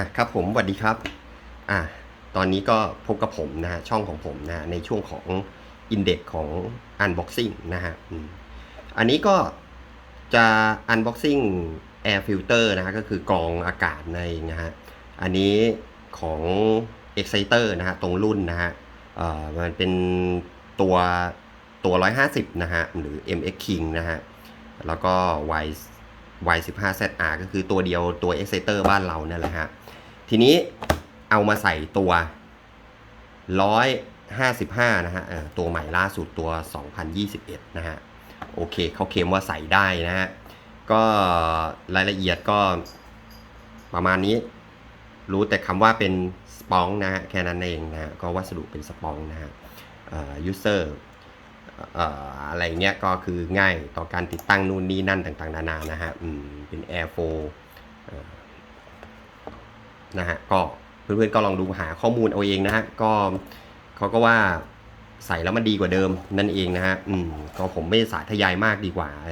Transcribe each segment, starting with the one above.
อะครับผมสวัสดีครับอะตอนนี้ก็พบกับผมนะฮะช่องของผมนะในช่วงของอินเด็กของ Unboxing นะฮะอันนี้ก็จะ Unboxing Air Filter นะฮะก็คือกรองอากาศในนะฮะอันนี้ของ Exciter นะฮะตรงรุ่นนะฮะเอ่อมันเป็นตัวตัว 150 นะฮะหรือ MX King นะฮะแล้วก็ Y Y15ZR ก็คือตัวเดียวตัว Exciter บ้านเรานั่แหละฮะ ทีนี้เอามาใส่ตัว 155 นะฮะตัวใหม่ล่าสุดตัว 2021 นะฮะ โอเคเขาเคลมว่าใส่ได้นะฮะ ก็รายละเอียดก็ประมาณนี้ รู้แต่คำว่าเป็นสปองนะฮะ แค่นั้นเองนะฮะ ก็วัสดุเป็นสปองนะฮะยูเซอร์ อะไรเงี้ยก็คือง่ายต่อการติดตั้งนู่นนี่นั่นต่างๆ นานานะฮะเป็น Air 4นะฮะก็เพื่อนๆก็ลองดูหาข้อมูลเอาเองนะฮะก็เขาก็ว่าใส่แล้วมันดีกว่าเดิมนั่นเองนะฮะอืมก็ผมไม่สาธยายมากดีกว่าไอ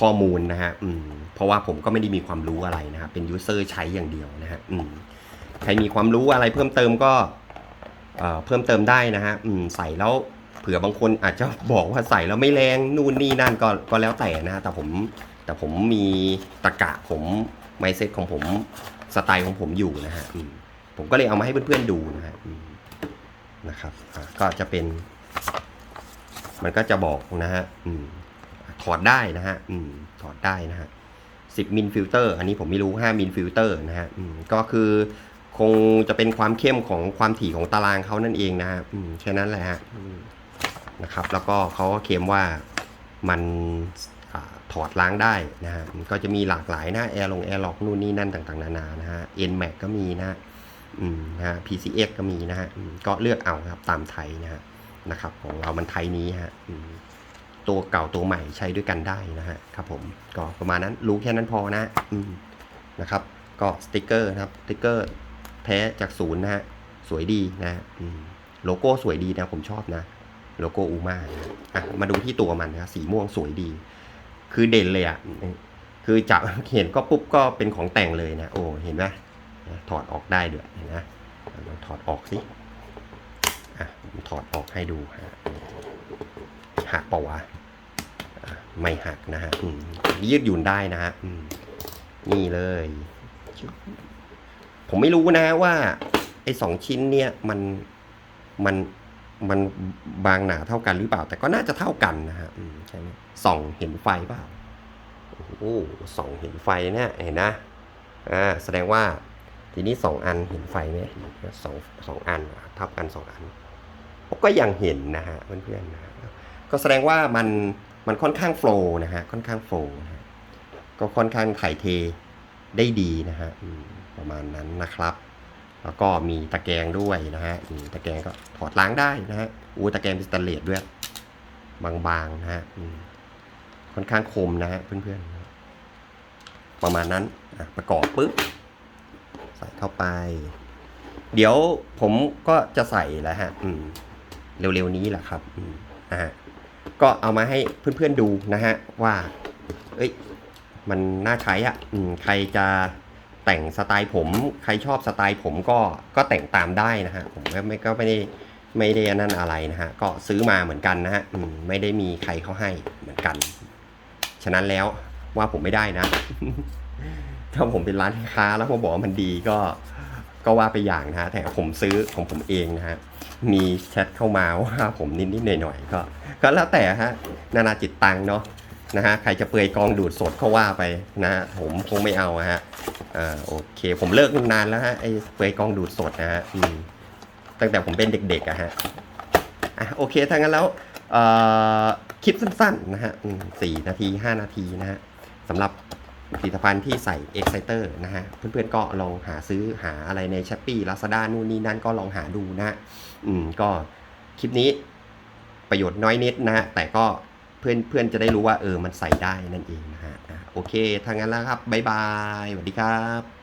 ข้อมูลนะฮะอืมเพราะว่าผมก็ไม่ได้มีความรู้อะไรนะฮะเป็นยูเซอร์ใช้อย่างเดียวนะฮะอืมใครมีความรู้อะไรเพิ่มเติมก็เอ่อเพิ่มเติมได้นะฮะอืมใส่แล้ว เผื่อบางคนอาจจะบอกว่าใส่แล้วไม่แรงนู่นนี่นั่นก็ก็แล้วแต่นะฮะแต่ผมแต่ผมมีตะกะผมไมเซ็ตของผมสไตล์ของผมอยู่นะฮะผมก็เลยเอามาให้เพื่อนๆดูนะฮะนะครับก็จะเป็น มันก็จะบอกนะฮะอถอดได้นะฮะอถอดได้นะฮะ10มิลฟิลเตอร์อันนี้ผมไม่รู้5มิลฟิลเตอร์นะฮะก็คือคงจะเป็นความเข้มของความถี่ของตารางเขานั่นเองนะฮะแค่นั้นแหละฮะ นะครับ แล้วก็เขาก็เคลมว่ามันอถอดล้างได้นะฮะมันก็จะมีหลากหลายนะแอร์ลงแอร์ล็อกนู่นนี่นั่นต่างๆนานานะฮะ NMAX ก็มีนะฮะอืมนะฮะ PCX ก็มีนะฮะก็เลือกเอาครับตามไทยนะฮะนะครับของเรามันไทยนี้ฮะตัวเก่าตัวใหม่ใช้ด้วยกันได้นะฮะครับผมก็ประมาณนั้นรู้แค่นั้นพอนะอืมนะครับก็สติกเกอร์นะครับสติกเกอร์แท้จากศูนย์นะฮะสวยดีนะฮะอืมโลโก้สวยดีนะผมชอบนะ โลโก้อูมาอะมาดูที่ตัวมันนะสีม่วงสวยดี คือเด่นเลยอะคือจับเห็นก็ปุ๊บก็เป็นของแต่งเลยนะ โอ้เห็นไหมถอดออกได้ด้วยเห็นะลองถอดออกสิอะถอดออกให้ดูหักเปล่าวะไม่หักนะฮะยืดหยุ่นได้นะฮะนี่เลย ผมไม่รู้นะว่าไอ้สองชิ้นเนี่ยมันมัน มันบางหนาเท่ากันหรือเปล่า แต่ก็น่าจะเท่ากันนะฮะใช่ไหมส่องเห็นไฟเปล่าโอ้โหส่องเห็นไฟเนี่ยเห็นนะอ่าแสดงว่าทีนี้สองอันเห็นไฟไหมสองสองอันเท่ากันสองอันก็ยังเห็นนะฮะเพื่อนๆนะฮะก็แสดงว่ามันมันค่อนข้างโฟล์นะฮะค่อนข้างโฟล์นะฮะก็ค่อนข้างถ่ายเทได้ดีนะฮะประมาณนั้นนะครับ แล้วก็มีตะแกรงด้วยนะฮะตะแกรงก็ถอดล้างได้นะฮะอู้ตะแกรงเป็นสแตนเลสด้วย บางๆนะฮะค่อนข้างคมนะฮะเพื่อนๆ ประมาณนั้นประกอบปุ๊บใส่เข้าไป เดี๋ยวผมก็จะใส่แล้วฮะเร็วๆนี้แหละครับอืมนะฮะก็เอามาให้เพื่อนๆดูนะฮะว่า เอ้ย มันน่าใช้อะใครจะ แต่งสไตล์ผม ใครชอบสไตล์ผมก็ก็แต่งตามได้นะฮะผมก็ไม่ก็ไม่ได้ไม่ได้นั่นอะไรนะฮะก็ซื้อมาเหมือนกันนะฮะไม่ได้มีใครเขาให้เหมือนกัน ฉะนั้นแล้วว่าผมไม่ได้นะ ถ้าผมเป็นร้านค้าแล้วผมบอกว่ามันดีก็ก็ว่าไปอย่างนะฮะแต่ผมซื้อของผมเองนะฮะมีแชทเข้ามาว่าผมนิดๆหน่อยๆก็ ก็แล้วแต่ฮะนานาจิตตังเนาะ นะฮะใครจะเปลือยกองดูดสดก็ว่าไปนะฮะผมคงไม่เอาฮะอ่าโอเค ผมเลิกนานแล้วฮะไอ้เปลือยกองดูดสดนะฮะอืมตั้งแต่ผมเป็นเด็กๆอะฮะอะโอเคถ้างั้นแล้วเอ่อคลิปสั้นๆนะฮะอืมสี่นาทีห้านาทีนะฮะสำหรับผลิตภัณฑ์ที่ใส่ Exciter นะฮะ เพื่อนๆก็ลองหาซื้อหาอะไรใน s h อ p e e Lazada นู่นนี่นั่นก็ลองหาดูนะฮะ อืม ก็คลิปนี้ประโยชน์น้อยนิดนะฮะ แต่ก็ เพื่อนเพื่อนจะได้รู้ว่าเออมันใส่ได้นั่นเองนะฮะโอเคถ้างั้นแล้วครับบ๊ายบายสวัสดีครับ